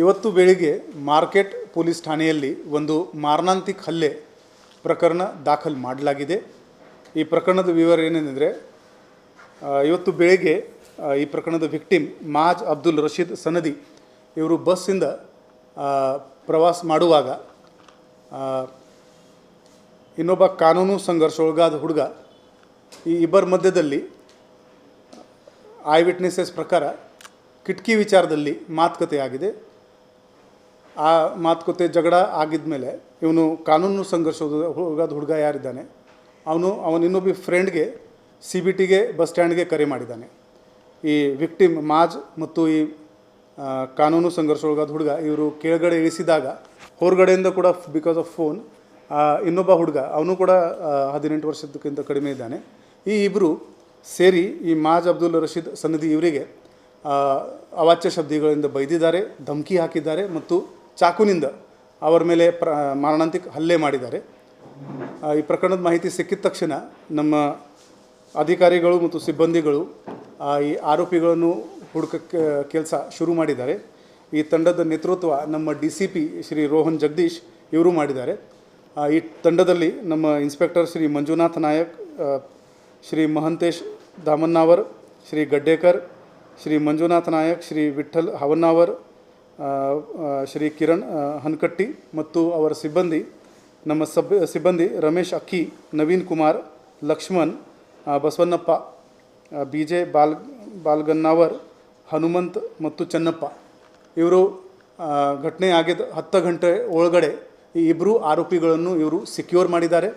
ಇವತ್ತು ಬೆಳಿಗ್ಗೆ market police ಠಾಣೆಯಲ್ಲಿ ಒಂದು ಮಾರಣಾಂತಿಕ ಹಲ್ಲೆ ಪ್ರಕರಣ ದಾಖಲು ಮಾಡಲಾಗಿದೆ. ಈ ಪ್ರಕರಣದ ವಿವರ ಏನೇನೆಂದರೆ ಇವತ್ತು ಬೆಳಿಗ್ಗೆ ಈ ಪ್ರಕರಣದ ವಿಕ್ಟಿಮ್ ಮಾಜ್ ಅಬ್ದುಲ್ ರಶೀದ್ ಸನದಿ ಇವರು ಬಸ್ಸಿಂದ ಪ್ರವಾಸ ಮಾಡುವಾಗ ಇನ್ನೊಬ್ಬ ಕಾನೂನು ಸಂಘರ್ಷ ಒಳಗಾದ ಹುಡುಗ ಈ ಇಬ್ಬರ ಮಧ್ಯದಲ್ಲಿ ಐ ವಿಟ್ನೆಸಸ್ ಪ್ರಕಾರ ಕಿಟಕಿ ವಿಚಾರದಲ್ಲಿ ಮಾತುಕತೆ ಆಗಿದೆ ಆ ಮಾತುಕತೆ ಜಗಳ ಆಗಿದ ಮೇಲೆ ಇವನು ಕಾನೂನು ಸಂಘರ್ಷ ಹೋಗೋದು ಹುಡುಗ ಯಾರಿದ್ದಾನೆ? ಅವನು, ಅವನ ಇನ್ನೊಬ್ಬ ಫ್ರೆಂಡ್ಗೆ ಸಿ ಬಿ ಟಿಗೆ ಬಸ್ ಸ್ಟ್ಯಾಂಡ್ಗೆ ಕರೆ ಮಾಡಿದ್ದಾನೆ. ಈ ವಿಕ್ಟಿಮ್ ಮಾಜ್ ಮತ್ತು ಈ ಕಾನೂನು ಸಂಘರ್ಷ ಒಳಗಾದ ಹುಡುಗ ಇವರು ಕೆಳಗಡೆ ಇಳಿಸಿದಾಗ, ಹೊರಗಡೆಯಿಂದ ಕೂಡ ಬಿಕಾಸ್ ಆಫ್ ಫೋನ್ ಇನ್ನೊಬ್ಬ ಹುಡುಗ, ಅವನು ಕೂಡ ಹದಿನೆಂಟು ವರ್ಷದಕ್ಕಿಂತ ಕಡಿಮೆ ಇದ್ದಾನೆ. ಈ ಇಬ್ಬರು ಸೇರಿ ಈ ಮಾಜ್ ಅಬ್ದುಲ್ ರಶೀದ್ ಸನ್ನದಿ ಇವರಿಗೆ ಅವಾಚ್ಯ ಶಬ್ದಗಳಿಂದ ಬೈದಿದ್ದಾರೆ, ಧಮಕಿ ಹಾಕಿದ್ದಾರೆ ಮತ್ತು ಚಾಕುನಿಂದ ಅವರ ಮೇಲೆ ಪ್ರ, ಮಾರಣಾಂತಿಕ ಹಲ್ಲೆ ಮಾಡಿದ್ದಾರೆ. ಈ ಪ್ರಕರಣದ ಮಾಹಿತಿ ಸಿಕ್ಕಿದ ತಕ್ಷಣ ನಮ್ಮ ಅಧಿಕಾರಿಗಳು ಮತ್ತು ಸಿಬ್ಬಂದಿಗಳು ಈ ಆರೋಪಿಗಳನ್ನು ಹುಡುಕಕ್ಕೆ, ಕೆಲಸ ಶುರು ಮಾಡಿದ್ದಾರೆ. ಈ ತಂಡದ ನೇತೃತ್ವ ನಮ್ಮ D C P Shri Rohan Jagadish ಇವರು ಮಾಡಿದ್ದಾರೆ. ಈ ತಂಡದಲ್ಲಿ ನಮ್ಮ ಇನ್ಸ್ಪೆಕ್ಟರ್ ಶ್ರೀ ಮಂಜುನಾಥ್ ನಾಯಕ್ ಶ್ರೀ ಮಹಂತೇಶ್ ದಾಮನ್ನಾವರ್, ಶ್ರೀ ಗಡ್ಡೇಕರ್, ಶ್ರೀ ಮಂಜುನಾಥ್ ನಾಯಕ್, ಶ್ರೀ ವಿಠಲ್ ಹವನ್ನಾವರ್ ಶ್ರೀ ಕಿರಣ್ ಹನ್ಕಟ್ಟಿ ಮತ್ತು ಅವರ ಸಿಬ್ಬಂದಿ, ನಮ್ಮ ಸಬ್, ಸಿಬ್ಬಂದಿ Ramesh Akki, Naveen Kumar, Lakshman Basavannappa B J ball ಬಾಲ್ಗನ್ನಾವರ್ Hanumanth ಮತ್ತು ಚೆನ್ನಪ್ಪ. ಇವರು ಘಟನೆ ಆಗಿದ್ದ ಹತ್ತು ಗಂಟೆ ಒಳಗಡೆ ಈ ಇಬ್ಬರು ಆರೋಪಿಗಳನ್ನು ಇವರು ಸೆಕ್ಯೂರ್ ಮಾಡಿದ್ದಾರೆ.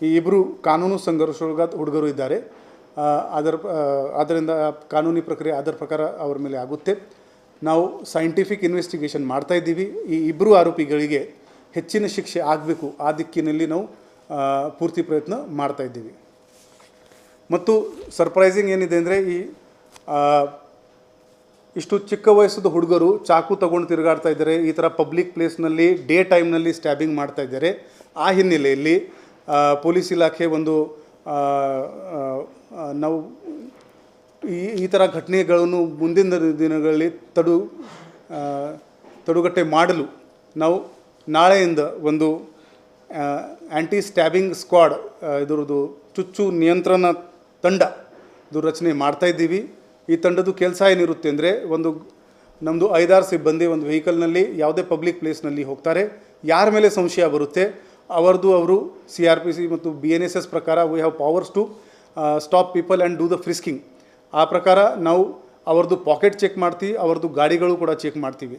ಈ ಇಬ್ಬರು ಕಾನೂನು ಸಂಘರ್ಷದ ಹುಡುಗರು ಇದ್ದಾರೆ. ಅದರ ಆದ್ದರಿಂದ ಕಾನೂನಿ ಪ್ರಕ್ರಿಯೆ ಅದರ ಪ್ರಕಾರ ಅವರ ಮೇಲೆ ಆಗುತ್ತೆ. ನಾವು ಸೈಂಟಿಫಿಕ್ ಇನ್ವೆಸ್ಟಿಗೇಷನ್ ಮಾಡ್ತಾ ಇದ್ದೀವಿ. ಈ ಇಬ್ಬರು ಆರೋಪಿಗಳಿಗೆ ಹೆಚ್ಚಿನ ಶಿಕ್ಷೆ ಆಗಬೇಕು. ಆ ದಿಕ್ಕಿನಲ್ಲಿ ನಾವು ಪೂರ್ತಿ ಪ್ರಯತ್ನ ಮಾಡ್ತಾ ಇದ್ದೀವಿ. ಮತ್ತು ಸರ್ಪ್ರೈಸಿಂಗ್ ಏನಿದೆ ಅಂದರೆ ಈ ಇಷ್ಟು ಚಿಕ್ಕ ವಯಸ್ಸದ ಹುಡುಗರು ಚಾಕು ತಗೊಂಡು ತಿರುಗಾಡ್ತಾ ಇದ್ದಾರೆ. ಈ ಥರ ಪಬ್ಲಿಕ್ ಪ್ಲೇಸ್ನಲ್ಲಿ ಡೇ ಟೈಮ್ನಲ್ಲಿ ಸ್ಟ್ಯಾಬಿಂಗ್ ಮಾಡ್ತಾ ಇದ್ದಾರೆ. ಆ ಹಿನ್ನೆಲೆಯಲ್ಲಿ ಪೊಲೀಸ್ ಇಲಾಖೆ ಒಂದು ನಾವು ಈ ಈ ಥರ ಘಟನೆಗಳನ್ನು ಮುಂದಿನ ದಿನಗಳಲ್ಲಿ ತಡು ತಡುಗಟ್ಟೆ ಮಾಡಲು ನಾವು ನಾಳೆಯಿಂದ ಒಂದು ಆ್ಯಂಟಿ ಸ್ಟ್ಯಾಬಿಂಗ್ ಸ್ಕ್ವಾಡ್ ಇದರದು ಚುಚ್ಚು ನಿಯಂತ್ರಣ ತಂಡ ಇದು ರಚನೆ ಮಾಡ್ತಾ ಇದ್ದೀವಿ. ಈ ತಂಡದ ಕೆಲಸ ಏನಿರುತ್ತೆ ಅಂದರೆ ಒಂದು ನಮ್ಮದು ಐದಾರು ಸಿಬ್ಬಂದಿ ಒಂದು ವೆಹಿಕಲ್ನಲ್ಲಿ ಯಾವುದೇ ಪಬ್ಲಿಕ್ ಪ್ಲೇಸ್ನಲ್ಲಿ ಹೋಗ್ತಾರೆ. ಯಾರ ಮೇಲೆ ಸಂಶಯ ಬರುತ್ತೆ? ಅವರದು ಅವರು ಸಿ ಆರ್ ಪಿ ಸಿ ಮತ್ತು ಬಿ ಎನ್ ಎಸ್ ಎಸ್ ಪ್ರಕಾರ we have powers to stop people and do the frisking ಆ ಪ್ರಕಾರ ನಾವು ಅವ್ರದ್ದು ಪಾಕೆಟ್ ಚೆಕ್ ಮಾಡ್ತೀವಿ ಅವ್ರದ್ದು ಗಾಡಿಗಳು ಕೂಡ ಚೆಕ್ ಮಾಡ್ತೀವಿ.